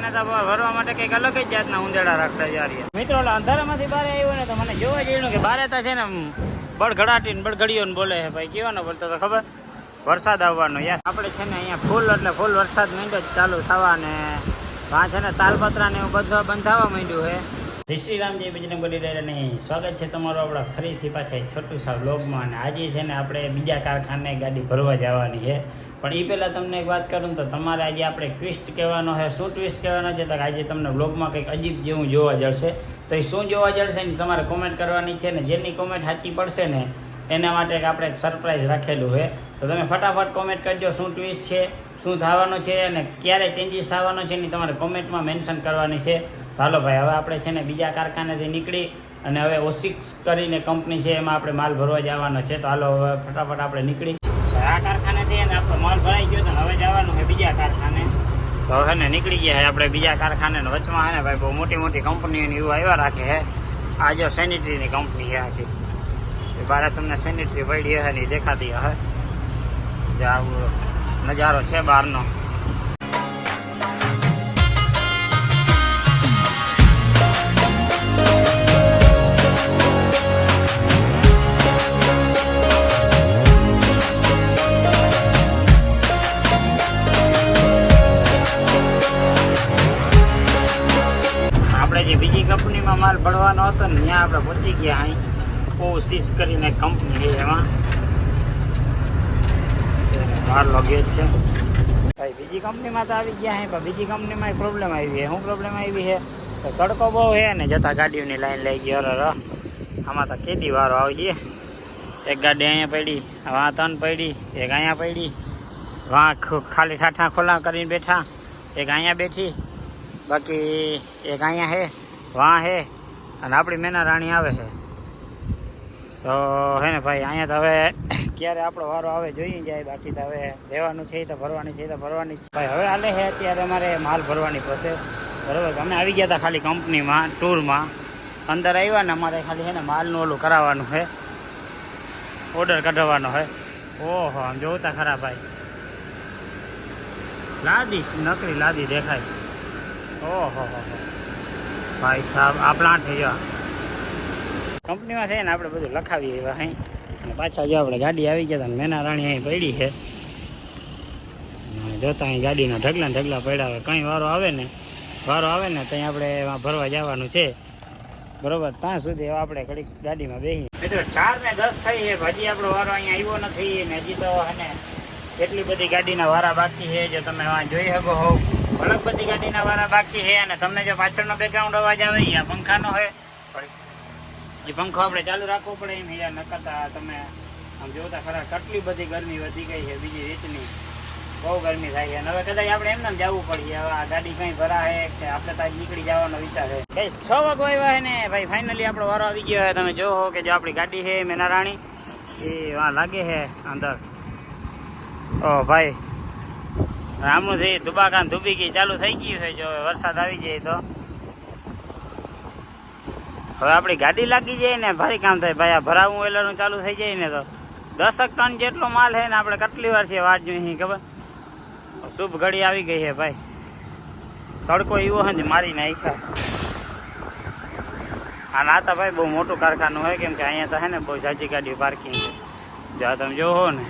તો ભરવા માટે કંઈક અલગ જ જાતના ઉંદેડા રાખતા જારીએ મિત્રો અંધારામાંથી બહાર આવ્યો ને તો મને જોવા જેવું કે બારે તો છે ને બળઘડાટી ને બળઘડીઓ બોલે છે, ભાઈ કેવાનો બોલતો તો ખબર? વરસાદ આવવાનો યાર. આપણે છે ને અહીંયા ફૂલ એટલે ફૂલ વરસાદ માંડ્યો ચાલુ થવા ને વાં છે ને તાલપત્રા ને એવું બધું બંધાવા માંડ્યું છે. જય શ્રી રામ જય બજરંગ બલી સ્વાગત છે તમારું આપણા ફરીથી પાછા છોટું સાવ બ્લોગમાં અને આજે છે ને આપણે બીજા કારખાને ગાડી ભરવા જવાની છે. પણ એ પહેલાં તમને એક વાત કરું તો તમારે આજે આપણે ટ્વિસ્ટ કહેવાનો છે. શું ટ્વિસ્ટ કહેવાનો છે? તો આજે તમને બ્લોગમાં કંઈક અજીબ જેવું જોવા જળશે તો એ શું જોવા જળશે ને તમારે કોમેન્ટ કરવાની છે ને જેની કોમેન્ટ સાચી પડશે ને એના માટે આપણે એક સરપ્રાઈઝ રાખેલું છે. તો તમે ફટાફટ કોમેન્ટ કરજો શું ટ્વિસ્ટ છે, શું થવાનું છે અને ક્યારે ચેન્જીસ થવાનો છે એની તમારે કોમેન્ટમાં મેન્શન કરવાની છે. હાલો ભાઈ, હવે આપણે છે ને બીજા કારખાનેથી નીકળી અને હવે ઓસિક્સ કરીને કંપની છે, એમાં આપણે માલ ભરવા જવાનો છે. તો હાલો, હવે ફટાફટ આપણે નીકળી આ કારખાનેથી ને આપણો માલ ભરાઈ ગયો તો હવે જવાનું છે બીજા કારખાને. તો હવે ને નીકળી ગયા આપણે બીજા કારખાને વચમાં હે ને ભાઈ બહુ મોટી મોટી કંપનીઓની એવું આવ્યા રાખે હે આ જો સેનિટરીની કંપની છે આખી. બારે તમને સેનિટરી પડી હે ને દેખાતી હે જે આવો નજારો છે બહારનો. હતો ત્યાં આપણે પહોંચી ગયા અહીં. ઓસીસ કરીને કંપની છે એમાં. બહારનો ગેટ છે. ભાઈ, બીજી કંપનીમાં તો આવી ગયા હે પણ બીજી કંપનીમાં પ્રોબ્લેમ આવી છે. શું પ્રોબ્લેમ આવી છે? તો તડકો બહુ છે ને, જતા ગાડીઓની લાઈન લઈ ગઈ. અરે આમાં તો કેદી વારો આવી ગઈ એક ગાડી અહીંયા પડી વાં ત્રણ પડી, એક અહીંયા પડી. વાં ખાલી ઠાઠા ખોલા કરીને બેઠા. એક અહીંયા બેઠી, બાકી એક અહીંયા હે વાં હે અને આપણી મેના રાણી આવે છે. તો હે ને ભાઈ, અહીંયા તો હવે ક્યારે આપણો વારો આવે જોઈ જાય, બાકી તો હવે રહેવાનું છે તો ભરવાની છે તો ભરવાની. ભાઈ, હવે હાલે છે અત્યારે અમારે માલ ભરવાની પ્રોસેસ બરોબર, અમે આવી ગયા હતા ખાલી કંપનીમાં, ટૂરમાં. અંદર આવ્યા ને અમારે ખાલી છે ને માલનું ઓલું કરાવવાનું છે. ઓર્ડર કઢાવવાનો છે. ઓહો, આમ જોતા ખરા ભાઈ. લાદી, નકરી લાદી દેખાય. ઓહો, હો હો. ભાઈ સાહેબ આ પ્લાન્ટ છે જો. કંપનીમાં છે ને આપણે બધું લખાવીએ એવા અહીં અને પાછા જો આપણે ગાડી આવી ગયા હતા મેના રાણી અહીં પડી છે. જોતા અહીં ગાડીના ઢગલા ઢગલા પડ્યા હોય, કંઈ વારો આવે ને, વારો આવે ને ત્યાં આપણે એમાં ભરવા જવાનું છે. બરોબર, ત્યાં સુધી હવે આપણે ઘડીક ગાડીમાં બેસી મિત્રો, ચાર ને દસ થઈ છે, હજી આપણો વારો અહીંયા આવ્યો નથી ને હજી તો અને એટલી બધી ગાડીના વારા બાકી છે, જો તમે જોઈ શકો હો. ઘણી બધી ગાડીના વાળા બાકી છે અને તમને જો પાછળનો બેકગ્રાઉન્ડ અવાજ આવે એ પંખાનો છે. એ પંખો આપણે ચાલુ રાખવો પડે એમ યાર નકરતા તમે આમ જોતા ખરા, કેટલી બધી ગરમી વધી ગઈ છે બીજી રીતની. બહુ ગરમી થાય છે. હવે કદાચ આપણે એમને એમ જવું પડીએ હવે આ ગાડી કઈ ભરાય કે આપણે ત્યાં નીકળી જવાનો વિચાર છે. કઈ છ વાગો આવ્યા ને, ભાઈ ફાઇનલી આપણો વારો આવી ગયો છે. તમે જોવો કે જો આપણી ગાડી છે મેના રાણી એ વાં લાગે છે અંદર. ઓ, ભાઈ રામનું થઈ ધુબાકાન ધુબીકી ચાલુ થઈ ગયું છે, જો વરસાદ આવી જાય તો. હવે આપણી ગાડી લાગી જાય ને, ભારી કામ થાય. ભાઈ, આ ભરાવું વેલરનું ચાલુ થઈ જાય ને તો. દસક ટન જેટલો માલ છે ને, આપણે કેટલી વાર છે વાત જોઈએ ખબર? શુભ ઘડી આવી ગઈ છે, ભાઈ. તડકો એવો છે ને, મારી નાખ્યા. આ નાતા ભાઈ બહુ મોટું કારખાનું હોય, કેમ કે અહીંયા તો છે ને, બહુ જાજી ગાડીઓ પાર્કિંગ છે. તમે જોવો ને.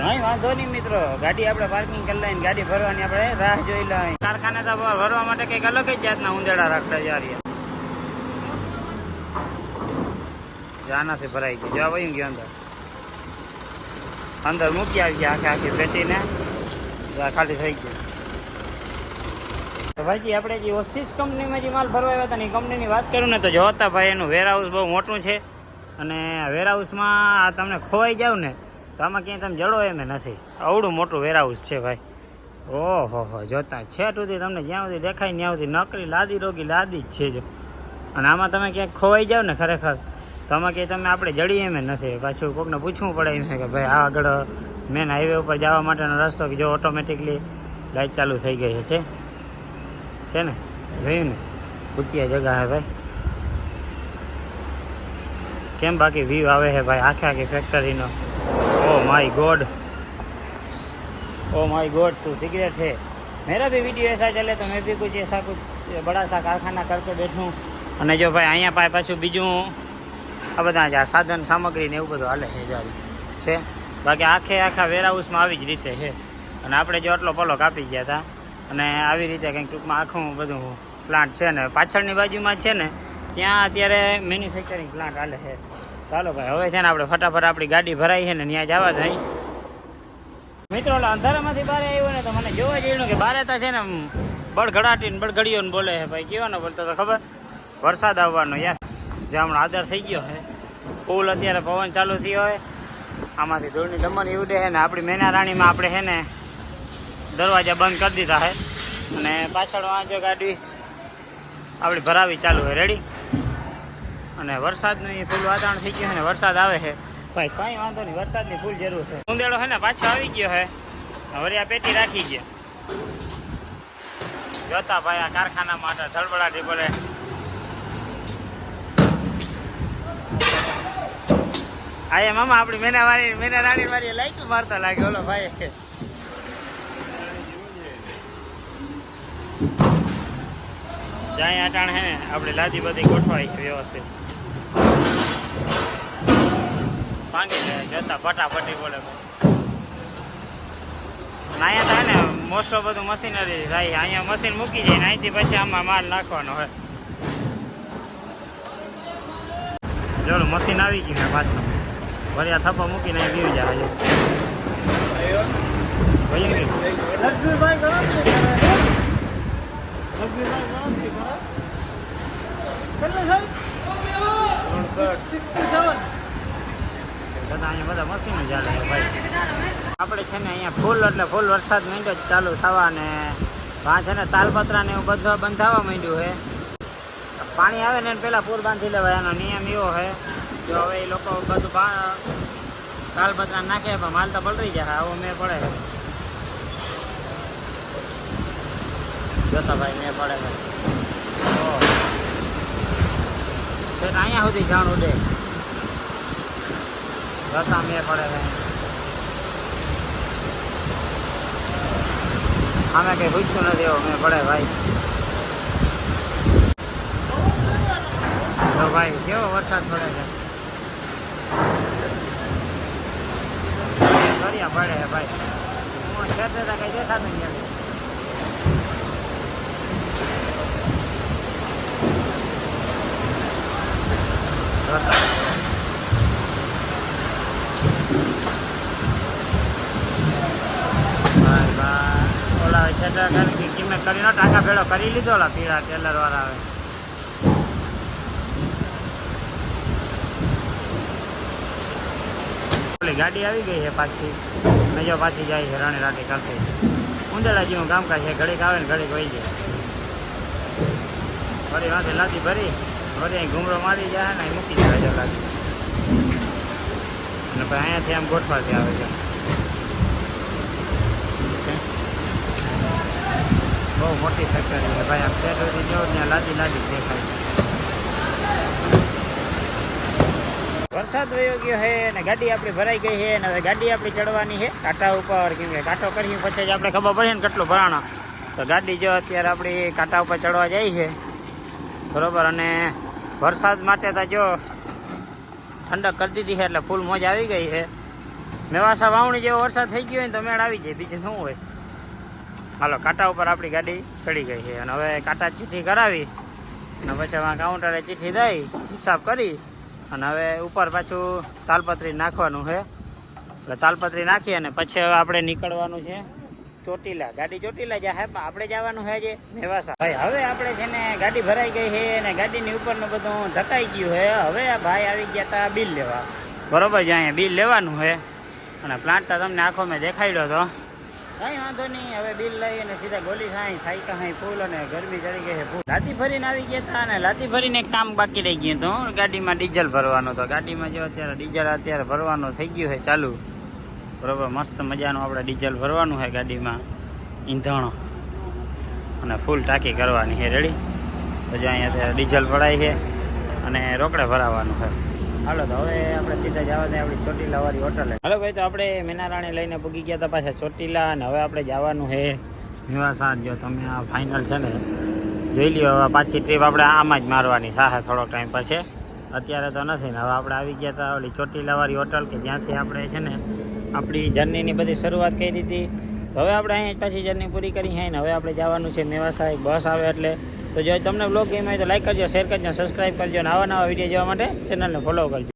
કઈ વાંધો નહીં મિત્રો. ગાડી આપણે પાર્કિંગ કરી લઈને ગાડી ભરવાની આપણે રાહ જોઈ લઈ કારખાને તો ભરવા માટે કંઈક અલગ જ જાતના ઉંદેડા રાખતા જારીએ જાનાથી ભરાઈ ગયું. જવા વયું ગયો અંદર. અંદર મૂકી આવી ગયા આખી આખી પેટીને. ખાલી થઈ ગયું. તો ભાઈજી, આપણે જે ઓસિસ કંપનીમાં જે માલ ભરવા આવ્યા હતા એ કંપનીની વાત કરું ને તો જોતા ભાઈ એનું વેરહાઉસ બહુ મોટું છે. અને વેરહાઉસમાં તમને ખોવાઈ જાવ ને તો આમાં ક્યાંય તમે જડો એમ નથી. અવડું મોટું વેરહાઉસ છે ભાઈ. ઓહો, હો, જોતા છેટ સુધી તમને જ્યાં સુધી દેખાય ત્યાં સુધી નકરી લાદી રોગી લાદી જ છે જો. અને આમાં તમે ક્યાંક ખોવાઈ જાવ ને ખરેખર, તો આમાં ક્યાંય તમે આપણે જડીએ એમ નથી. પાછું કોકને પૂછવું પડે એમ કે ભાઈ, આ આગળ મેન હાઈવે ઉપર જવા માટેનો રસ્તો કે જો ઓટોમેટિકલી લાઈટ ચાલુ થઈ ગઈ છે છે ને? જોયું ને? ભૂતિયા જગા હે ભાઈ. કેમ બાકી વ્યૂ આવે છે ભાઈ? આખે આખી ફેક્ટરીનો oh my God oh my God તું સિગરેટ છે मेरा भी वीडियो ऐसा चले तो मैं भी कुछ ऐसा कुछ बड़ा सा कारखाना करके बैठूं અને જો ભાઈ અહીંયા પાસે પાછું બીજું આ બધા જ આ સાધન સામગ્રી ને એવું બધું હાલે છે જારી છે બાકી આખે આખા વેરહાઉસમાં આવી જ રીતે છે અને આપણે જો આટલો પલો કાપી ગયા હતા અને આવી રીતે કંઈક ટૂંકમાં આખું બધું પ્લાન્ટ છે ને પાછળની બાજુમાં છે ને ત્યાં અત્યારે મેન્યુફેક્ચરિંગ પ્લાન્ટ હાલે છે ચાલો ભાઈ, હવે છે ને આપણે ફટાફટ આપણી ગાડી ભરાઈ છે ને ત્યાં જવા જાય મિત્રો અંધારામાંથી બહાર આવ્યો ને તો મને જોવા જઈને કે બારે તો છે ને બળઘડાટી ને બળઘડીઓ ને બોલે છે ભાઈ કેવાનો બોલતો તો ખબર? વરસાદ આવવાનો યાર. જે હમણાં આદર થઈ ગયો છે. પુલ અત્યારે પવન ચાલુ થયો હોય આમાંથી ધૂળની દમણ ઉડે છે ને આપણી મેના રાણીમાં આપણે છે ને દરવાજા બંધ કરી દીધા છે. અને પાછળ વાંચો ગાડી આપણી ભરાવી ચાલુ હોય રેડી અને વરસાદનું એ ફૂલ વાતાવરણ થઈ ગયું છે ને વરસાદ આવે છે. ભાઈ, કાંઈ વાંધો નહીં, વરસાદની ફૂલ જરૂર છે. ઉંદેડો છે ને પાછો આવી ગયો છે. વરિયા પેટી રાખી ગયા. જોતા ભાઈ, આ કારખાના માટે ધડબડાટી પડે આ એ મામા આપણી મેના વાળી, મેના રાણી વાળી લાઈટ મારતા લાગે. ઓલો ભાઈ. જાય અટાણ હે ને લાદી બધી ગોઠવાઈ વ્યવસ્થિત. ભાંગી જાય ને મોસ્ટ ઓફ બધું મશીનરી થાય. અહીંયા મશીન મૂકી જાય અહીંથી પછી આમાં માલ નાખવાનો હોય. ચાલો મશીન આવી ગયું ને પાછું. આ થપ્પા મૂકીને ગયું લક્ષ્મીભાઈ ગણતરી કરે લક્ષ્મીભાઈ ગણતરી કરે કેટલે સાહેબ સિક્સટી સેવન બધા અહીંયા બધા મશીનો ચાલે છે ભાઈ આપણે છે ને અહીંયા ફૂલ એટલે ફૂલ વરસાદ માંડ્યો જ ચાલુ થવા ને આ છે ને તાલપત્રા ને એવું બધું બંધાવા માંડ્યું છે. પાણી આવે ને પેલા પૂર બાંધી લેવાય, એનો નિયમ એવો છે. જો હવે એ લોકો બધું તાલપત્રા નાખે, પણ માલ તો પલરી જાય, આવો મેં પડે. જોતા ભાઈ મેં પડે. છેક અહીંયા સુધી જાણ ઉડે જોતા મેં પડે અમે કઈ પૂછતું નથી એવું, મેં પડે ભાઈ. તો ભાઈ, કેવો વરસાદ પડે છે? પડે ભાઈ. હું તો કઈ દેખાતું નથી જોતા ભાઈ ભાઈ ઓલા ખેતર કરી કિંમત કરીને ટાંકા ભેળો કરી લીધો ઓલા પીળા ટેલર વાળા આવે ઓલી ગાડી આવી ગઈ છે પાછી. ને જો પાછી જાય છે રાણી રાટી કરતી ઉંદેડા જેવું કામકાજ છે, ઘડીક આવે ને ઘડીક વહી જાય. વળી વાંચે લાદી ભરી. વળી ઘૂમરો મારી જાય ને મૂકી જાય જો લાદી અને પછી અહીંયાથી આમ ગોઠવાથી આવે છે. બહુ મોટી ફેક્ટરી છે ભાઈ. આમ ફેક્ટરી જો ત્યાં લાદી લાદી દેખાય વરસાદ વયો ગયો છે અને ગાડી આપણી ભરાઈ ગઈ છે અને હવે ગાડી આપણી ચડવાની છે. કાંટા ઉપર કેમ કે કાંટો કરીએ પછી જ આપણે ખબર પડે ને કેટલું ભરાણા. તો ગાડી જો અત્યારે આપણી કાંટા ઉપર ચડવા જાય છે. બરોબર? અને વરસાદ માટે તો જો ઠંડક કરી દીધી છે એટલે ફૂલ મોજ આવી ગઈ છે. મેવાસા વાવણી જેવો વરસાદ થઈ ગયો હોય તો મેળ આવી જાય, બીજું શું હોય? હાલો, કાંટા ઉપર આપણી ગાડી ચડી ગઈ છે અને હવે કાંટા ચીઠી કરાવી અને પછી આમાં કાઉન્ટરે ચીઠી દઈ, હિસાબ કરી અને હવે ઉપર પાછું તાલપત્રી નાખવાનું છે. એટલે તાલપત્રી નાખી અને પછી આપણે નીકળવાનું છે ચોટીલા. ગાડી ચોટીલા જાય પણ આપણે જવાનું છે જે નેવાસા ભાઈ, હવે આપણે છે ને ગાડી ભરાઈ ગઈ છે અને ગાડીની ઉપરનું બધું ધકાઈ ગયું છે. હવે આ ભાઈ આવી ગયા હતા બિલ લેવા. બરોબર છે, અહીંયા બિલ લેવાનું છે. અને પ્લાન્ટ તો તમને આખો મેં દેખાડ્યો હતો કઈ વાંધો નહીં. હવે બિલ લઈ અને સીધા ગોલી ખાઈ ખાઈ ખાઈ ફૂલ અને ગરમી ચડી ગઈ છે ફૂલ. લાતી ભરીને આવી ગયા હતા અને લાતી ભરીને એક કામ બાકી રહી ગયું હતું. ગાડીમાં ડીઝલ ભરવાનું તો. ગાડીમાં જો અત્યારે ડીઝલ અત્યારે ભરવાનું થઈ ગયું છે ચાલુ. બરોબર મસ્ત મજાનું આપણે ડીઝલ ભરવાનું છે ગાડીમાં, ઈંધણ. અને ફૂલ ટાંકી કરવાની છે રેડી તો અહીંયા ડીઝલ ભરાય છે અને રોકડે ભરાવાનું છે. હાલો તો હવે આપણે સીધા જવા દે, આપણી ચોટીલા વાળી હોટલે. હાલો ભાઈ, તો આપણે મેનારાણી લઈને પૂગી ગયા હતા પાછા ચોટીલા, અને હવે આપણે જવાનું છે એવા સાથ જો તમે આ ફાઇનલ છે ને, જોઈ લ્યો પાછી ટ્રીપ આપણે આમાં જ મારવાની થાશે થોડોક ટાઈમ પછી. અત્યારે તો નથી ને. હવે આપણે આવી ગયા હતા ઓલી ચોટીલાવાળી હોટલ કે જ્યાંથી આપણે છે ને આપણી જર્નીની બધી શરૂઆત કરી દીધી. તો હવે આપણે અહીંયા પાછી જર્ની પૂરી કરી છે ને. હવે આપણે જવાનું છે મેવાસા એક બસ આવે એટલે. તો જો તમને બ્લોગ ગેમ હોય તો લાઈક કરજો શેર કરજો સબસ્ક્રાઈબ કરજો અને આવા નવા વીડિયો જોવા માટે ચેનલને ફોલો કરજો.